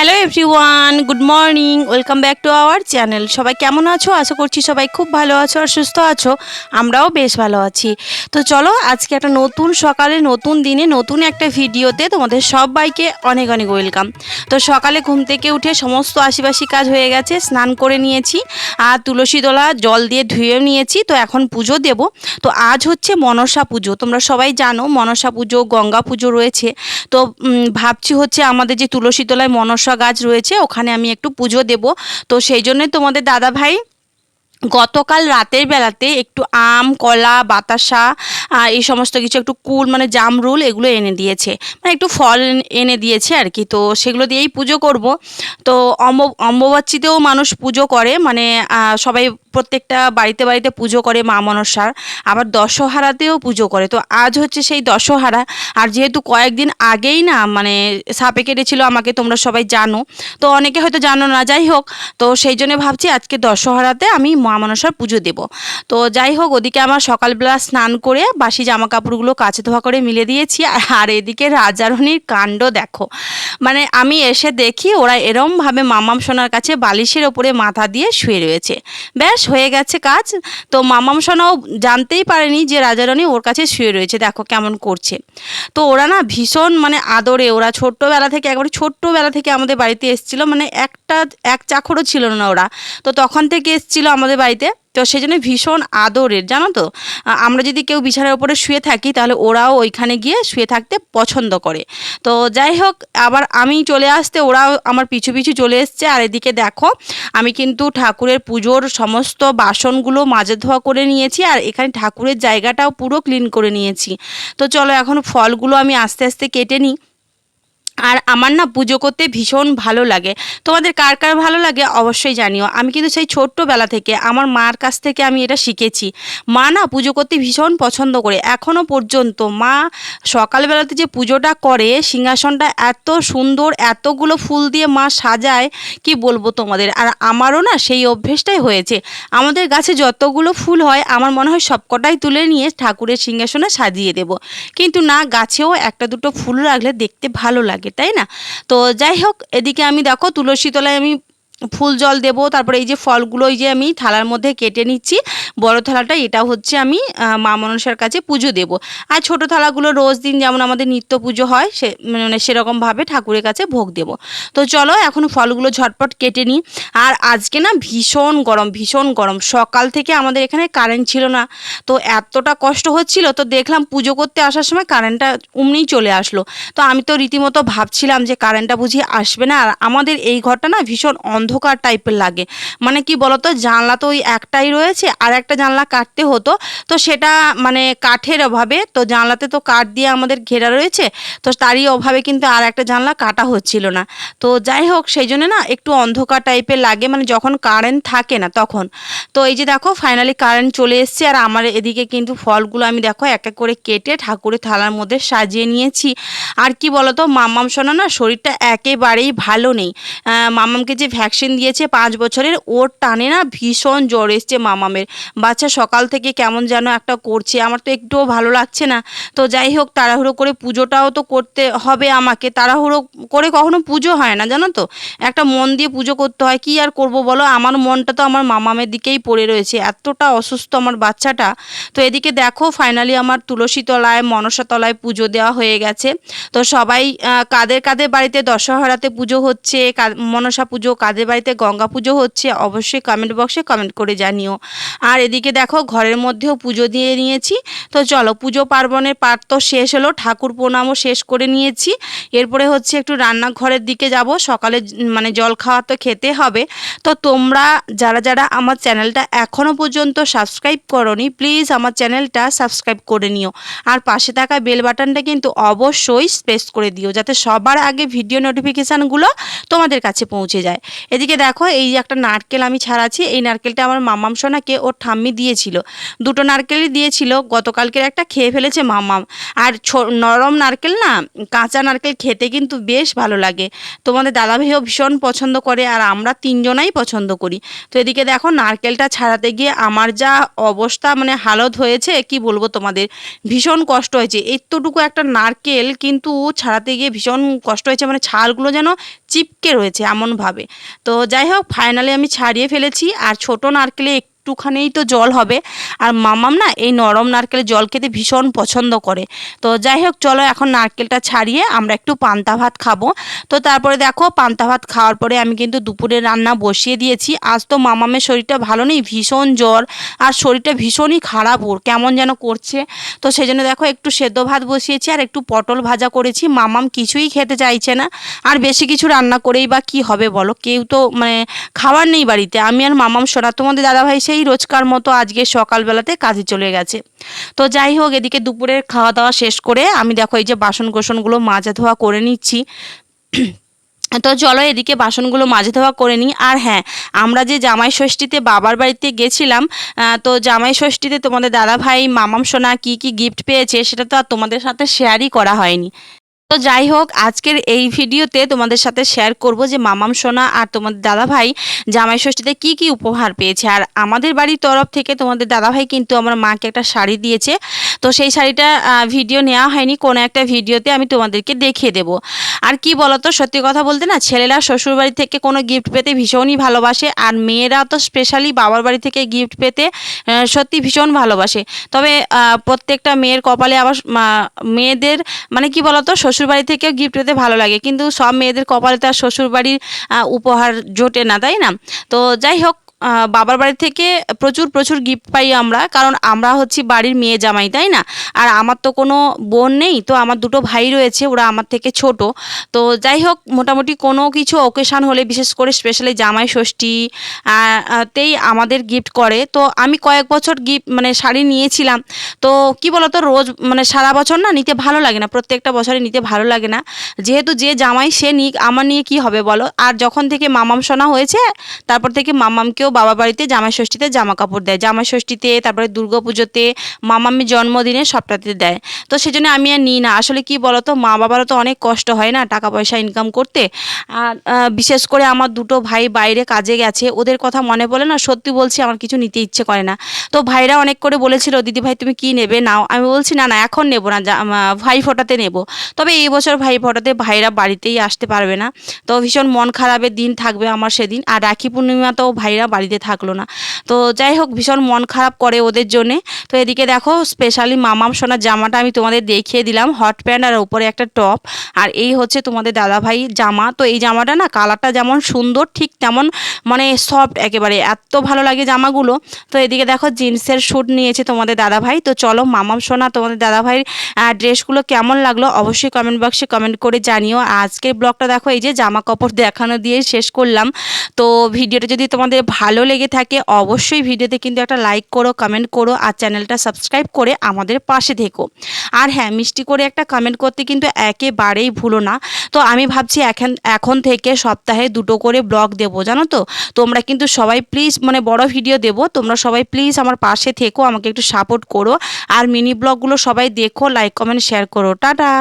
Hello everyone good morning welcome back to our channel সবাই কেমন আছো? আশা করছি সবাই খুব ভালো আছো আর সুস্থ আছো। আমরাও বেশ ভালো আছি। তো চলো, আজকে একটা নতুন সকালে, নতুন দিনে, নতুন একটা ভিডিওতে তোমাদের সবাইকে অনেক অনেক ওয়েলকাম তো সকালে ঘুম থেকে উঠে সমস্ত আশিবাসী কাজ হয়ে গেছে, স্নান করে নিয়েছি, আর তুলসী দোলা জল দিয়ে ধুয়ে নিয়েছি, তো এখন পুজো দেব। তো আজ হচ্ছে মনসা পুজো। তোমরা সবাই জানো, মনসা পুজো, গঙ্গা পুজো রয়েছে। তো ভাবছি হচ্ছে আমাদের যে তুলসী তলায় মনসা গাছ রয়েছে ওখানে আমি একটু পুজো দেব। তো সেই জন্যই তোমাদের দাদা ভাই গতকাল রাতের বেলাতে একটু আম, কলা, বাতাসা এই সমস্ত কিছু একটু কুল মানে জামরুল এগুলো এনে দিয়েছে। মানে একটু ফল এনে- দিয়েছে আর কি। তো সেগুলো দিয়েই পুজো করব। তো অম্ব অম্বুবাচ্চিতেও মানুষ পুজো করে। মানে সবাই প্রত্যেকটা বাড়িতে বাড়িতে পুজো করে মা মনসার। আবার দশহারাতেও পুজো করে। তো আজ হচ্ছে সেই দশহারা। আর যেহেতু কয়েকদিন আগেই না মানে সাপে কেটেছিল আমাকে, তোমরা সবাই জানো। তো অনেকে হয়তো জানো না, যাই হোক। তো সেই জন্য ভাবছি আজকে দশহারাতে আমি মা মনসার পুজো দেব। তো যাই হোক, ওদিকে আমার সকালবেলা স্নান করে বাসি জামা কাপড়গুলো কাচে ধোয়া করে মিলে দিয়েছি। আর- এদিকে রাজারণীর কাণ্ড দেখো। মানে আমি এসে দেখি ওরা এরমভাবে মামাম সোনার কাছে বালিশের ওপরে মাথা দিয়ে শুয়ে রয়েছে। ব্যাস, হয়ে গেছে কাজ। তো মামাম সোনাও জানতেই পারেনি যে রাজারানী ওর কাছে শুয়ে রয়েছে। দেখো কেমন করছে। তো ওরা না ভীষণ মানে আদরে, ওরা ছোট্টবেলা থেকে একবারে ছোট্টবেলা থেকে আমাদের বাড়িতে এসেছিল। মানে একটা, এক চাকরও ছিল না ওরা। তো তখন থেকে এসেছিল আমাদের বাড়িতে। তো সেই জন্য ভীষণ আদরের, জানো তো? আমরা যদি কেউ বিছানার উপরে শুয়ে থাকি, তাহলে ওরাও ওইখানে গিয়ে শুয়ে থাকতে পছন্দ করে। তো যাই হোক, আবার আমি চলে আসতে, ওরাও আমার পিছু পিছু চলে এসছে। আর এদিকে দেখো, আমি কিন্তু ঠাকুরের পুজোর সমস্ত বাসনগুলো মাজে ধোয়া করে নিয়েছি, আর এখানে ঠাকুরের জায়গাটাও পুরো ক্লিন করে নিয়েছি। তো চলো এখন ফলগুলো আমি আস্তে আস্তে কেটে নিই। আর আমার না পুজো করতে ভীষণ ভালো লাগে। তোমাদের কার কার ভালো লাগে অবশ্যই জানিও। আমি কিন্তু সেই ছোট্টবেলা থেকে আমার মার কাছ থেকে আমি এটা শিখেছি। মা না পুজো করতে ভীষণ পছন্দ করে। এখনও পর্যন্ত মা সকালবেলাতে যে পুজোটা করে, সিংহাসনটা এত সুন্দর, এতগুলো ফুল দিয়ে মা সাজায়, কি বলব তোমাদের? আর আমারও না সেই অভ্যেসটাই হয়েছে। আমাদের গাছে যতগুলো ফুল হয়, আমার মনে হয় সবকটাই তুলে নিয়ে ঠাকুরের সিংহাসনে সাজিয়ে দেব। কিন্তু না, গাছেও একটা দুটো ফুল রাখলে দেখতে ভালো লাগে তাই না? তো যাই হোক এদিকে আমি দেখো তুলসী তলায় আমি ফুল জল দেব, তারপরে এই যে ফলগুলো এই যে আমি থালার মধ্যে কেটে নিচ্ছি। বড় থালাটা, এটা হচ্ছে আমি মা মনসার কাছে পুজো দেব। আর ছোট থালাগুলো রোজ দিন যেমন আমাদের নিত্য পুজো হয়, সে মানে সেরকমভাবে ঠাকুরের কাছে ভোগ দেব। তো চলো এখন ফলগুলো ঝটপট কেটে নিই। আর আজকে না ভীষণ গরম ভীষণ গরম। সকাল থেকে আমাদের এখানে কারেন্ট ছিল না। তো এতটা কষ্ট হচ্ছিল, তো দেখলাম পুজো করতে আসার সময় কারেন্টটা অমনিই চলে আসলো। তো আমি তো রীতিমতো ভাবছিলাম যে কারেন্টটা বুঝি আসবে না। আর আমাদের এই ঘরটা না ভীষণ অন্ধকার টাইপের লাগে। মানে কি বলতো জানলা তো ওই একটাই রয়েছে আর একটা জানলা কাটতে হতো। তো সেটা মানে কাঠের অভাবে তো জানলাতে তো কাঠ দিয়ে আমাদের ঘেরা রয়েছে তো তারই অভাবে কিন্তু আর একটা জানলা কাটা হচ্ছিল না। তো যাই হোক সেই জন্য না একটু অন্ধকার টাইপের লাগে মানে যখন কারেন্ট থাকে না তখন। তো এই যে দেখো ফাইনালি কারেন্ট চলে এসছে আর আমার এদিকে কিন্তু ফলগুলো আমি দেখো এক এক করে কেটে ঠাকুরের থালার মধ্যে সাজিয়ে নিয়েছি। আর কি বলতো মাম্মাম সোনা না শরীরটা একেবারেই ভালো নেই। আহ, মাম্মামকে যে ভ্যাকসিন দিয়েছে, পাঁচ বছরের ওর টানে না ভীষণ জ্বর এসছে মামামের। বাচ্চা সকাল থেকে কেমন যেন একটা করছে, আমার তো একটুও ভালো লাগছে না। তো যাই হোক, তাড়াহুড়ো করে পুজোটাও তো করতে হবে আমাকে। তাড়াহুড়ো করে কখনো পুজো হয় না, জানো তো? একটা মন দিয়ে পুজো করতে হয়, কি আর করব বলো? আমার মনটা তো আমার মামামের দিকেই পড়ে রয়েছে, এতটা অসুস্থ আমার বাচ্চাটা। তো এদিকে দেখো ফাইনালি আমার তুলসী তলায় মনসা তলায় পুজো দেওয়া হয়ে গেছে। তো সবাই কাদের কাদের বাড়িতে দশহরাতে পুজো হচ্ছে মনসা পুজো কাদের বাড়িতে গঙ্গা পুজো হচ্ছে, অবশ্যই কমেন্ট বক্সে কমেন্ট করে জানিও। আর এদিকে দেখো, ঘরের মধ্যেও পুজো দিয়ে নিয়েছি। তো চলো, পুজো পার্বণের পাঠ তো শেষ হলো, ঠাকুর প্রণামও শেষ করে নিয়েছি। এরপরে হচ্ছে একটু রান্নাঘরের দিকে যাব, সকালে মানে জল খাওয়া তো খেতে হবে। তো তোমরা, যারা যারা আমার চ্যানেলটা এখনও পর্যন্ত সাবস্ক্রাইব করনি প্লিজ আমার চ্যানেলটা সাবস্ক্রাইব করে নিও। আর পাশে থাকা বেল বাটনটা কিন্তু অবশ্যই প্রেস করে দিও, যাতে সবার আগে ভিডিও নোটিফিকেশানগুলো তোমাদের কাছে পৌঁছে যায়। এদিকে দেখো, এই যে একটা নারকেল আমি ছাড়াচ্ছি, এই নারকেলটা আমার মামাম সোনাকে ওর ঠাম্মি দিয়েছিল। দুটো নারকেলই দিয়েছিল, গতকালকের একটা খেয়ে ফেলেছে মামাম আর নরম নারকেল না, কাঁচা নারকেল খেতে কিন্তু বেশ ভালো লাগে। তোমাদের দাদা ভাইও ভীষণ পছন্দ করে, আর আমরা তিনজনাই পছন্দ করি। তো এদিকে দেখো, নারকেলটা ছাড়াতে গিয়ে আমার যা অবস্থা মানে হালত হয়েছে, কি বলব তোমাদের? ভীষণ কষ্ট হয়েছে। এতটুকু একটা নারকেল কিন্তু ছাড়াতে গিয়ে ভীষণ কষ্ট হয়েছে মানে ছালগুলো যেন চিপকে রয়েছে এমনভাবে। তো যাই হোক ফাইনালে আমি ছাড়িয়ে ফেলেছি। আর ছোট নারকেলে একটুখানেই তো জল হবে। আর মামাম না এই নরম নারকেলের জল খেতে ভীষণ পছন্দ করে। তো যাই হোক, চলো এখন নারকেলটা ছাড়িয়ে আমরা একটু পান্তা ভাত খাব। তো তারপরে দেখো, পান্তা ভাত খাওয়ার পরে আমি কিন্তু দুপুরে রান্না বসিয়ে দিয়েছি। আজ তো মামামের শরীরটা ভালো নেই, ভীষণ জ্বর। আর শরীরটা ভীষণই খারাপ ওর, কেমন যেন করছে। তো সেই জন্য দেখো, একটু সেদ্ধ ভাত বসিয়েছি আর একটু পটল ভাজা করেছি। মামাম কিছুই খেতে চাইছে না। আর বেশি কিছু রান্না করেই বা কি হবে বলো? কেউ তো মানে খাবার নেই বাড়িতে। আমি আর মামাম সোনা, তোমাদের দাদাভাই সেই রোজকার মতো আজকে সকালবেলাতে কাজে চলে গেছে। তো যাই হোক, এদিকে দুপুরের খাওয়া দাওয়া শেষ করে আমি দেখো এই যে বাসন কোসনগুলো মাজা ধোয়া করে নিচ্ছি। তো চলো এদিকে বাসনগুলো মাঝে ধোয়া করে নিই। আর হ্যাঁ আমরা যে জামাই ষষ্ঠীতে বাবার বাড়িতে গেছিলাম তো জামাই ষষ্ঠীতে তোমাদের দাদা ভাই মামাম সোনা কী কী গিফট পেয়েছে সেটা তো আর তোমাদের সাথে শেয়ারই করা হয়নি। তো যাই হোক, আজকের এই ভিডিওতে তোমাদের সাথে শেয়ার করব যে মামাম সোনা আর তোমাদের দাদা ভাই জামাই ষষ্ঠীতে কী কী উপহার পেয়েছে। আর আমাদের বাড়ির তরফ থেকে তোমাদের দাদা ভাই কিন্তু আমার মাকে একটা শাড়ি দিয়েছে। তো সেই শাড়িটা ভিডিও নেওয়া হয়নি, কোনো একটা ভিডিওতে আমি তোমাদেরকে দেখিয়ে দেবো। আর কি বলতো, সত্যি কথা বলতে না, ছেলেরা শ্বশুরবাড়ি থেকে কোনো গিফট পেতে ভীষণই ভালোবাসে, আর মেয়েরা তো স্পেশালি বাবার বাড়ি থেকে গিফট পেতে সত্যি ভীষণ ভালোবাসে। তবে প্রত্যেকটা মেয়ের কপালে আবার মেয়েদের মানে কি বলতো শ্বশুরবাড়ি থেকে গিফট পেতে ভালো লাগে। কিন্তু সব মেয়েদের কপালে তো আর শ্বশুরবাড়ির উপহার জোটে না, তাই না? তো যাই হোক বাবার বাড়ি থেকে প্রচুর প্রচুর গিফট পাই আমরা। কারণ আমরা হচ্ছি বাড়ির মেয়ে জামাই, তাই না? আর আমার তো কোনো বোন নেই, তো আমার দুটো ভাই রয়েছে, ওরা আমার থেকে ছোট। তো যাই হোক, মোটামুটি কোনো কিছু অকেশান হলে, বিশেষ করে স্পেশালি জামাই ষষ্ঠী তেই আমাদের গিফট করে। তো আমি কয়েক বছর গিফট মানে শাড়ি নিয়েছিলাম। তো কি বলতো, রোজ মানে সারা বছর না নিতে ভালো লাগে না, প্রত্যেকটা বছরে নিতে ভালো লাগে না। যেহেতু যে জামাই সে নিক, আমার নিয়ে কি হবে বলো? আর যখন থেকে মামাম শোনা হয়েছে, তারপর থেকে মামামকেও বাবা বাড়িতে জামাই ষষ্ঠীতে জামা কাপড় দেয়। জামাই ষষ্ঠীতে তারপরে দুর্গা পুজোতে মামামের জন্মদিনে সবটাতে দেয়। তো সেজন্য আমি আর নিই না। আসলে কি বলতো, মা বাবারও তো অনেক কষ্ট হয় না টাকা পয়সা ইনকাম করতে। আর বিশেষ করে আমার দুটো ভাই বাইরে কাজে গেছে। ওদের কথা মনে পড়ে না সত্যি বলছি আমার কিছু নিতে ইচ্ছে করে না। তো ভাইরা অনেক করে বলেছিল, দিদি ভাই, তুমি কি নেবে? নাও। আমি বলছি, না না, এখন নেব না। ভাই ফোটাতে নেব। তবে এই বছর ভাই ফোটাতে ভাইরা বাড়িতেই আসতে পারবে না। তো ভীষণ মন খারাপের দিন থাকবে আমার সেদিন। আর রাখি পূর্ণিমাতেও ভাইরা বাড়িতে থাকল না। তো যাই হোক, ভীষণ মন খারাপ করে ওদের জন্যে। তো এদিকে দেখো স্পেশালি মামাম সোনার জামাটা আমি তোমাদের দেখিয়ে দিলাম। হট প্যান্ট আর উপরে একটা টপ আর এই হচ্ছে তোমাদের দাদাভাই জামা। তো এই জামাটা না কালারটা যেমন সুন্দর, ঠিক তেমন মানে সফট একেবারে। এত ভালো লাগে জামাগুলো। তো এদিকে দেখো, জিন্সের শ্যুট নিয়েছে তোমাদের দাদাভাই। তো চলো, মামাম সোনা, তোমাদের দাদাভাইয়ের ড্রেসগুলো কেমন লাগল অবশ্যই কমেন্ট বক্সে কমেন্ট করে জানিও। আজকের ব্লগটা দেখো, এই যে জামা কাপড় দেখানো দিয়ে শেষ করলাম। তো ভিডিওটা যদি তোমাদের ভালো লেগে থাকে, অবশ্যই ভিডিওতে কিন্তু একটা লাইক করো কমেন্ট করো আর চ্যানেলটা সাবস্ক্রাইব করে আমাদের পাশে থেকো। আর হ্যাঁ মিষ্টি করে একটা কমেন্ট করতে কিন্তু একেবারেই ভুলো না। তো আমি ভাবছি এখন এখন থেকে সপ্তাহে দুটো করে ব্লগ দেবো, জানো তো? তোমরা কিন্তু সবাই প্লিজ মানে বড় ভিডিও দেবো, তোমরা সবাই প্লিজ আমার পাশে থেকো, আমাকে একটু সাপোর্ট করো। আর মিনি ব্লগগুলো সবাই দেখো লাইক কমেন্ট শেয়ার করো। টাটা!